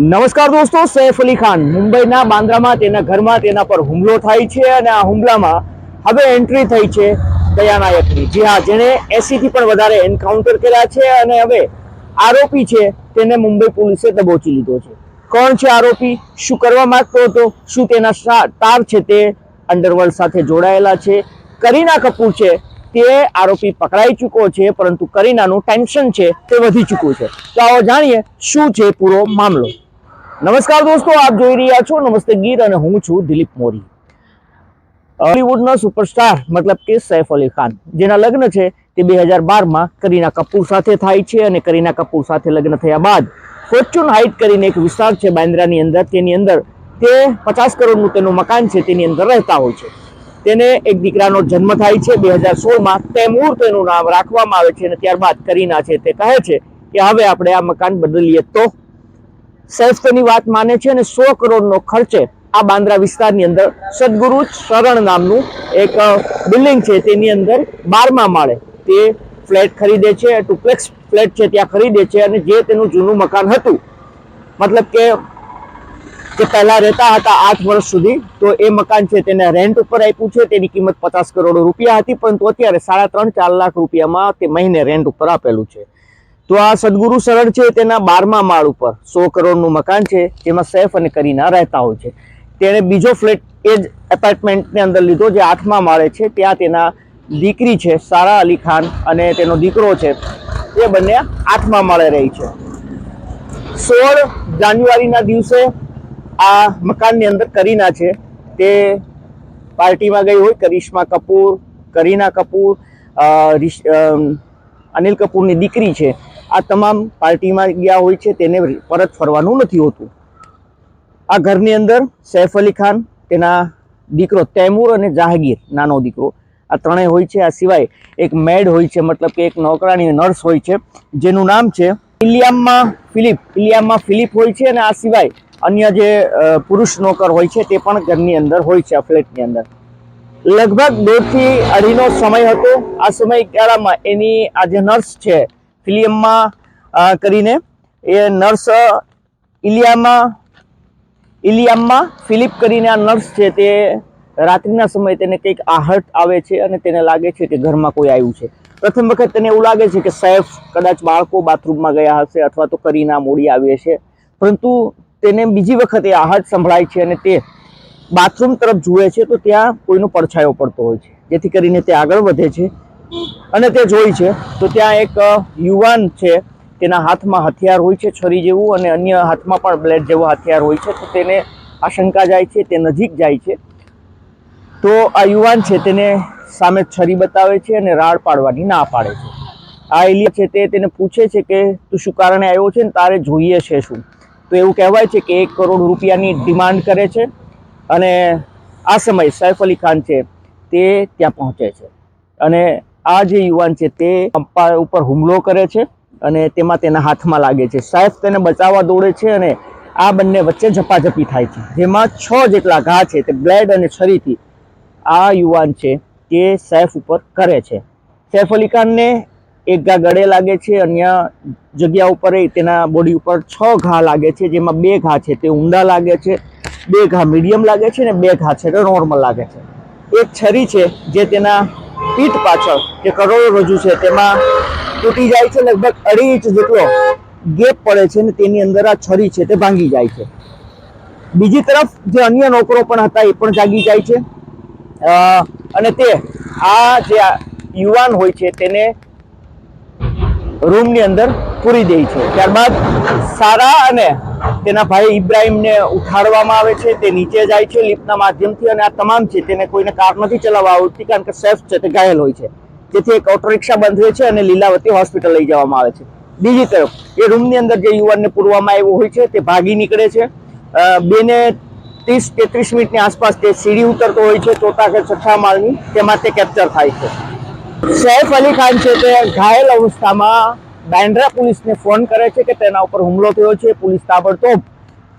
નમસ્કાર દોસ્તો, સૈફ અલી ખાન. મુંબઈના બાંદ્રામાં તેના ઘરમાં તેના પર હુમલો થાય છે અને આ હુમલામાં હવે એન્ટ્રી થઈ છે દયાનાયકની. જે હા, જેણે 80 થી પણ વધારે એન્કાઉન્ટર કર્યા છે અને હવે આરોપી છે તેને મુંબઈ પોલીસે દબોચી લીધો છે. કોણ છે આરોપી? શું કરવા માંગતો હતો? શું તેના તાર છે તે? અંડરવર્લ્ડ સાથે જોડાયેલા છે. કરીના કપૂર છે તે આરોપી પકડાઈ ચૂક્યો છે, પરંતુ કરીનાનું ટેન્શન છે તે વધી ચૂક્યું છે. તો આવો જાણીએ શું છે પૂરો મામલો. નમસ્કાર દોસ્તો, આપ જોઈ રહ્યા છો નમસ્તે ગીર અને હું છું દિલીપ મોરી. હોલિવૂડનો સુપરસ્ટાર મતલબ કે સૈફ અલી ખાન, જેના લગ્ન છે તે બે હજાર બારમાં કરીના કપૂર સાથે થાય છે અને કરીના કપૂર સાથે લગ્ન થયા બાદ ફોર્ચ્યુન હાઇટ કરીને એક વિસ્તાર છે બાંદ્રાની અંદર, તેની અંદર તે પચાસ કરોડનું તેનું મકાન છે, તેની અંદર રહેતા હોય છે. તેને એક દીકરાનો જન્મ થાય છે બે હજાર સોળમાં, તૈમૂર તેનું નામ રાખવામાં આવે છે અને ત્યારબાદ કરીના છે તે કહે છે કે હવે આપણે આ મકાન બદલીએ તો સૈફ તેની વાત માને છે અને સો કરોડનો ખર્ચે આ બાંદ્રા વિસ્તારની અંદર સદગુરુ શરણ નામનું એક બિલ્ડિંગ છે તેની અંદર બારમા માળે તે ફ્લેટ ખરીદે છે ટુપ્લેક્સ ફ્લેટ છે ત્યાં ખરીદે છે અને જે તેનું જૂનું મકાન હતું, મતલબ કે તે પહેલાં રહેતા હતા આઠ વર્ષ સુધી, તો એ મકાન છે તેને રેન્ટ ઉપર આપ્યું છે, તેની કિંમત પચાસ કરોડ રૂપિયા હતી, પરંતુ અત્યારે સાડા ત્રણ ચાર લાખ રૂપિયામાં તે મહિને રેન્ટ ઉપર આપેલું છે. તો આ સદગુરુ સરળ છે તેના બારમા માળ ઉપર. સો કરોડનું મકાન છે, જેમાં સૈફ અને કરીના રહેતા હોય છે. તેણે બીજો ફ્લેટ એ જ એપાર્ટમેન્ટની અંદર લીધો, જે આઠમા માળે છે. ત્યાં તેના દીકરી છે, સારા અલી ખાન, અને તેનો દીકરો છે, એ બંને આઠમા માળે રહી છે. સોળ જાન્યુઆરીના દિવસે આ મકાનની અંદર કરીના છે. તે પાર્ટીમાં ગઈ હોય, કરિશ્મા કપૂર, કરીના કપૂર અનિલ કપૂરની દીકરી છે. આ તમામ પાર્ટીમાં ગયા હોય છે તેને પરત ફરવાનું નથી હોતું. આ ઘરની અંદર સૈફ અલી ખાન, તેના દીકરો તૈમૂર અને જહાંગીર, નાનો દીકરો. આ ત્રણેય હોય છે. આ સિવાય એક મેડ હોય છે, મતલબ કે એક નોકરાણી નર્સ હોય છે, જેનું નામ છે ઇલિયામમાં ફિલિપ. ઇલિયામમાં ફિલિપ હોય છે અને આ સિવાય અન્ય જે પુરુષ નોકર હોય છે તે પણ ઘરની અંદર હોય છે, આ ફ્લેટની અંદર. લગભગ દોઢથી અઢીનો સમય હતો. આ સમયગાળામાં એની આ જે નર્સ છે ફિલિયમમાં અ, કરીને એ નર્સ ઇલિયામાં ઇલિયામમાં ફિલિપ કરીને આ નર્સ છે તે રાત્રિના સમયે તેને કંઈક આહટ આવે છે અને તેને લાગે છે કે ઘરમાં કોઈ આવ્યું છે. પ્રથમ વખત તેને એવું લાગે છે કે સૈફ કદાચ બાળકો બાથરૂમમાં ગયા હશે અથવા તો કરીના મોડી આવી હશે પરંતુ તેને બીજી વખત એ આહટ સંભળાય છે અને તે બાથરૂમ તરફ જુએ છે તો ત્યાં કોઈનો પડછાયો પડતો હોય છે. જેથી કરીને તે આગળ વધે છે. અને તે જોઈ છે. તો ત્યાં એક યુવાન છે, તેના હાથમાં હથિયાર હોય છે, છરી જેવું અને અન્ય હાથમાં પણ બ્લેડ જેવો હથિયાર હોય છે. તો તેને આશંકા જાય છે, તે નજીક જાય છે. તો આ યુવાન છે, તેને સામે છરી બતાવે છે અને રાડ પાડવાની ના પાડે છે. આ એલિયા છે, તે તેને પૂછે છે કે, તું શું કારણે આવ્યો છે ને તારે જોઈએ છે શું? તો એવું કહેવાય છે કે એક કરોડ રૂપિયાની ડિમાન્ડ કરે છે અને આ સમયે સૈફ અલી ખાન છે, તે ત્યાં પહોંચે છે. અને આ જે યુવાન છે તે પપ્પા ઉપર હુમલો કરે છે અને તેમાં તેના હાથમાં લાગે છે. સાહેબ તેને બચાવવા દોડે છે અને આ બંને વચ્ચે ઝપાઝપી થાય છે. જેમાં છ જેટલા ઘા છે તે બ્લેડ અને છરીથી આ યુવાન છે તે સૈફ ઉપર કરે છે. સૈફ અલી ખાનને એક ઘા ગળે લાગે છે, અન્ય જગ્યા ઉપર તેના બોડી ઉપર છ ઘા લાગે છે, જેમાં બે ઘા છે તે ઊંડા લાગે છે, બે ઘા મીડિયમ લાગે છે અને બે ઘા છે તે નોર્મલ લાગે છે. એક છરી છે જે તેના પીઠ પાછળ જે કરોડરજ્જુ છે, તેમાં તૂટી જાય છે, લગભગ અઢી ઇંચ જેટલો ગેપ પડે છે અને તેની અંદર આ છરી છે તે ભાંગી જાય છે. બીજી તરફ જે અન્ય નોકરો પણ હતા એ પણ જાગી જાય છે. અને તે આ જે યુવાન હોય છે, તેને રૂમની અંદર પૂરી દે છે. ત્યારબાદ સારા અને તેના ભાઈ ઇબ્રાહિમને ઉઠાડવામાં આવે છે, તે નીચે જાય છે, લિફ્ટના માધ્યમથી અને આ તમામ છે, તેને કોઈને કાર નથી ચલાવવા આવડતી કારણ કે સેફ છે, તે ઘાયલ હોય છે. જેથી એક ઓટો રિક્ષા બંધ છે અને લીલાવતી હોસ્પિટલ લઈ જવામાં આવે છે. બીજી તરફ, એ રૂમની અંદર જે યુવાનને પૂરવામાં આવ્યો હોય છે, તે ભાગી નીકળે છે. બેને ત્રીસ, તેત્રીસ મિનિટની આસપાસ તે સીડી ઉતરતો હોય છે ચોથા કે છઠ્ઠા માળની, તેમાં તે કેપ્ચર થાય છે. સૈફ અલી ખાન છે તે ઘાયલ અવસ્થામાં બાંદ્રા પોલીસને ફોન કરે છે કે તેના ઉપર હુમલો થયો છે. પોલીસ તાબડતોબ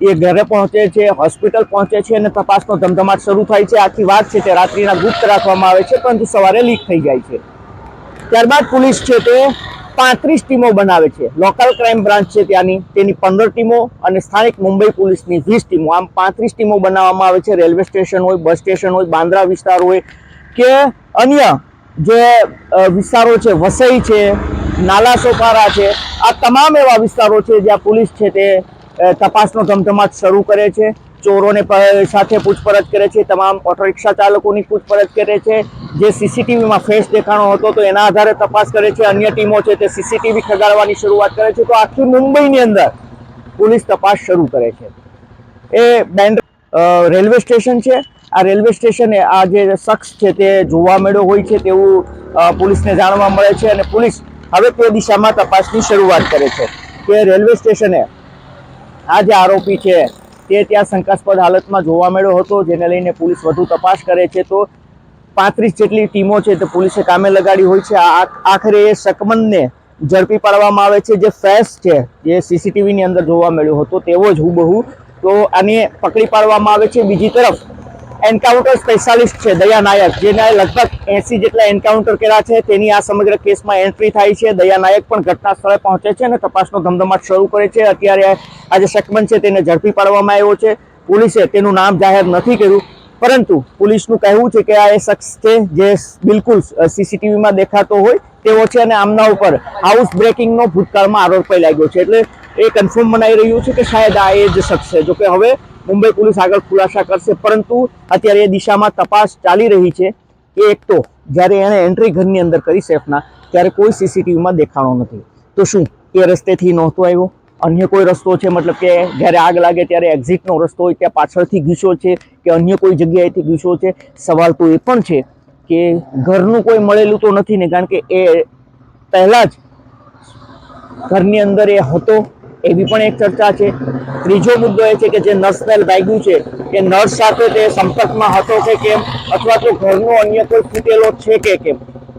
એ ઘરે પહોંચે છે, હોસ્પિટલ પહોંચે છે અને તપાસનો ધમધમાટ શરૂ થાય છે. આખી વાત છે તે રાત્રિના ગુપ્ત રાખવામાં આવે છે, પરંતુ સવારે લીક થઈ જાય છે. ત્યારબાદ પોલીસ છે તે પાંત્રીસ ટીમો બનાવે છે. લોકલ ક્રાઇમ બ્રાન્ચ છે ત્યાંની, તેની પંદર ટીમો અને સ્થાનિક મુંબઈ પોલીસની વીસ ટીમો. આમ પાંત્રીસ ટીમો બનાવવામાં આવે છે. રેલવે સ્ટેશન હોય, બસ સ્ટેશન હોય, બાંદ્રા વિસ્તાર હોય કે અન્ય જે વિસ્તારો છે, વસઈ છે, નાલા સોપારા છે, આ તમામ એવા વિસ્તારો છે જ્યાં પોલીસ છે તે તપાસનો ધમધમાટ શરૂ કરે છે, ચોરોને સાથે પૂછપરછ કરે છે, તમામ ઓટો રિક્ષા ચાલકોની પૂછપરછ કરે છે, જે સીસીટીવીમાં ફેસ દેખાણો હતો તો એના આધારે તપાસ કરે છે, અન્ય ટીમો છે તે સીસીટીવી ખગાડવાની શરૂઆત કરે છે, તો આખી મુંબઈની અંદર પોલીસ તપાસ શરૂ કરે છે. એ બેન્ડ રેલવે સ્ટેશન છે આ રેલવે સ્ટેશને આ જે શખ્સ છે તે જોવા મળ્યો હોય છે તેવું પોલીસને જાણવા મળે છે અને પોલીસ હવે તે દિશામાં તપાસની શરૂઆત કરે છે કે રેલવે સ્ટેશને આ જે આરોપી છે તે ત્યાં શંકાસ્પદ હાલતમાં જોવા મળ્યો હતો, જેને લઈને પોલીસ વધુ તપાસ કરે છે. તો પાંત્રીસ જેટલી ટીમો છે તે પોલીસે કામે લગાડી હોય છે. આખરે એ શકમનને ઝડપી પાડવામાં આવે છે. જે ફેસ છે, જે સીસીટીવીની અંદર જોવા મળ્યો હતો, તેવો જ હુબહુ તો આને પકડી પાડવામાં આવે છે. બીજી તરફ એન્કાઉન્ટર સ્પેશિયાલિસ્ટ છે દયા નાયક, જેના લગભગ એસી જેટલા એન્કાઉન્ટર કર્યા છે. તેની આ સમગ્ર કેસમાં એન્ટ્રી થાય છે. દયા નાયક પણ ઘટના સ્થળે પહોંચે છે અને તપાસનો ધમધમાટ શરૂ કરે છે. અત્યારે આ જે શકમન છે, તેને ઝડપી પાડવામાં આવ્યો છે. પોલીસે તેનું નામ જાહેર નથી કર્યું, પરંતુ પોલીસનું કહેવું છે કે આ એ શખ્સ છે જે બિલકુલ સીસીટીવીમાં દેખાતો હોય તેવો છે અને આમના ઉપર હાઉસ બ્રેકિંગનો ભૂતકાળમાં આરોપ લાગ્યો છે. એટલે એ કન્ફર્મ મનાઈ રહ્યું છે કે શાયદ આ એ જ શખ્સ છે. જોકે હવે મુંબઈ પોલીસ આગળ ખુલાસા કરશે, પરંતુ અત્યારે એ દિશામાં તપાસ ચાલી રહી છે કે એક તો જ્યારે એણે એન્ટ્રી ઘરની અંદર કરી સેફના, ત્યારે કોઈ સીસીટીવીમાં દેખાણો નથી. તો શું, એ રસ્તેથી નહોતો આવ્યો? અન્ય કોઈ રસ્તો છે? મતલબ કે જ્યારે આગ લાગે ત્યારે એક્ઝિટનો રસ્તો હોય, ત્યાં પાછળથી ઘૂસ્યો છે કે અન્ય કોઈ જગ્યાએથી ઘૂસ્યો છે? સવાલ તો એ પણ છે કે ઘરનું કોઈ મળેલું તો નથી ને? કારણ કે એ પહેલાં જ ઘરની અંદર એ હતો એવી પણ એક ચર્ચા છે. ત્રીજો મુદ્દો એ છે કે જે નર્સને ભાગ્યું છે કે નર્સ સાથે તે સંપર્કમાં હતો કે કેમ અથવા તો ઘરનો અન્ય કોઈ ફૂટેલો છે કે કેમ?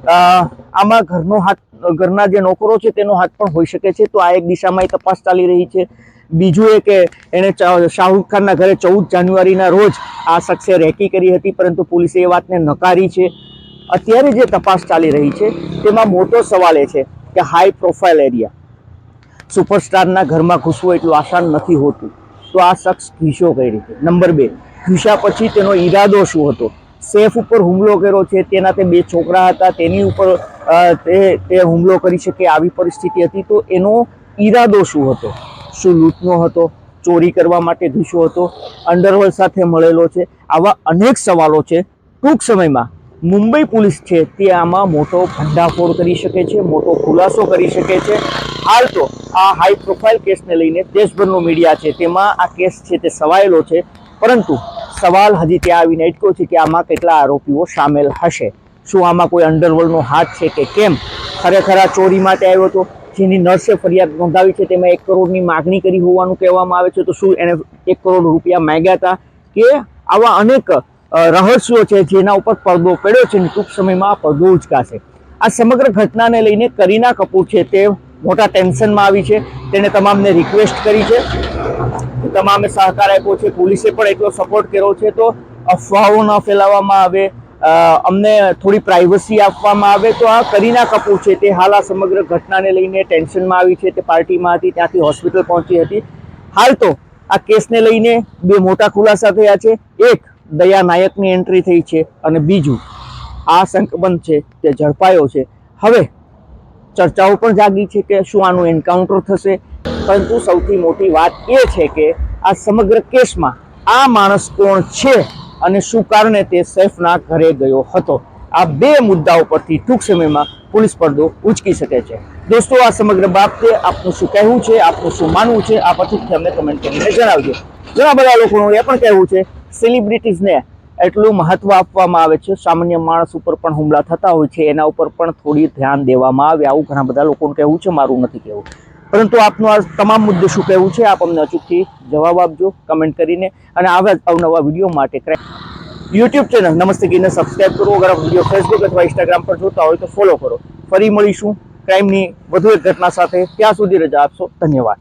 આમાં ઘરનો હાથ, ઘરના જે નોકરો છે તેનો હાથ પણ હોઈ શકે છે. તો આ એક દિશામાં એ તપાસ ચાલી રહી છે. બીજું એ કે એણે શાહરૂખ ખાનના ઘરે ચૌદ જાન્યુઆરીના રોજ આ શખ્સે રેકી કરી હતી, પરંતુ પોલીસે એ વાતને નકારી છે. અત્યારે જે તપાસ ચાલી રહી છે, તેમાં મોટો સવાલ એ છે કે હાઈ પ્રોફાઇલ એરિયા સુપરસ્ટારના ઘરમાં ઘૂસવું એટલું આસાન નથી હોતું. તો આ શખ્સ ઘૂસ્યો કઈ રીતે નંબર બે, ઘૂસ્યા પછી તેનો ઈરાદો શું હતો? સેફ ઉપર હુમલો કર્યો છે, તેના તે બે છોકરા હતા, તેની ઉપર તે તે હુમલો કરી શકે આવી પરિસ્થિતિ હતી, તો એનો ઈરાદો શું હતો? શું લૂંટનો હતો? ચોરી કરવા માટે ઘૂસ્યો હતો? અંડરવર્લ્ડ સાથે મળેલો છે? આવા અનેક સવાલો છે. ટૂંક સમયમાં મુંબઈ પોલીસ છે તે આમાં મોટો ભંડાફોડ કરી શકે છે, મોટો ખુલાસો કરી શકે છે. હાલ તો આ હાઈ પ્રોફાઇલ કેસને લઈને દેશભરનું મીડિયા છે, તેમાં આ કેસ છે તે સવાયેલો છે, પરંતુ સવાલ હજી ત્યાં આવીને અટક્યો છે કે આમાં કેટલા આરોપીઓ સામેલ હશે. શું આમાં કોઈ અંડરવર્લ્ડનો હાથ છે કે કેમ? ખરેખર આ ચોરી માટે આવ્યો હતો, જેની નર્સે ફરિયાદ નોંધાવી છે, તેમાં એક કરોડની માગણી કરી હોવાનું કહેવામાં આવે છે, તો શું એણે એક કરોડ રૂપિયા માંગ્યા હતા કે આવા અનેક રહસ્યો છે જેના ઉપર પડદો પડ્યો છે અને ટૂંક સમયમાં આ પડદો ઉચકાશે. આ સમગ્ર ઘટનાને લઈને કરીના કપૂર છે તે મોટા ટેન્શનમાં આવી છે. તેણે તમામને રિક્વેસ્ટ કરી છે. તમામે સહકાર આપ્યો છે. પોલીસે પણ એટલો સપોર્ટ કર્યો છે. તો અફવાઓ ન ફેલાવવામાં આવે. અમને થોડી પ્રાઇવસી આપવામાં આવે. તો આ કરીના કપૂર છે. તે હાલ આ સમગ્ર ઘટનાને લઈને ટેન્શનમાં આવી છે. તે પાર્ટીમાં હતી. ત્યાંથી હોસ્પિટલ પહોંચી હતી. હાલ તો આ કેસને લઈને બે મોટા ખુલાસા થયા છે. એક, દયા નાયકની એન્ટ્રી થઈ છે. અને બીજું, આ સંકબંધ છે. તે ઝડપાયો છે. હવે ચર્ચાઓ પણ જાગી છે કે શું આનું એન્કાઉન્ટર થશે. પરંતુ સૌથી મોટી વાત એ છે કે આ સમગ્ર કેસમાં આ માણસ કોણ છે અને શું કારણે તે સૈફના ઘરે ગયો હતો? આ બે મુદ્દાઓ પરથી ટૂંક સમયમાં પોલીસ પડદો ઉચકી શકે છે. દોસ્તો, આ સમગ્ર બાબતે આપનું શું કહેવું છે? આપનું શું માનવું છે? આ પરથી અમને કમેન્ટ કરીને જણાવજો. ઘણા બધા લોકોનું એ પણ કહેવું છે સેલિબ્રિટીઝને એટલું મહત્વ આપવામાં આવે છે. સામાન્ય માણસ ઉપર પણ હુમલા થતા હોય છે. એના ઉપર પણ થોડી ધ્યાન દેવામાં આવે. આવું ઘણા બધા લોકોનું કહેવું છે. મારું નથી કહેવું. પરંતુ આપનું આ તમામ મુદ્દે શું કહેવું છે? આપ અમને અચૂકથી જવાબ આપજો, કમેન્ટ કરીને. અને આવા અવનવા વીડિયો માટે યુટ્યુબ ચેનલ નમસ્તે ગીને સબસ્ક્રાઇબ કરો. અગર વીડિયો ફેસબુક અથવા ઇન્સ્ટાગ્રામ પર જોતા હોય તો ફોલો કરો. ફરી મળીશું. ક્રાઇમની વધુ એક ઘટના સાથે. ત્યાં સુધી રજા આપશો. ધન્યવાદ.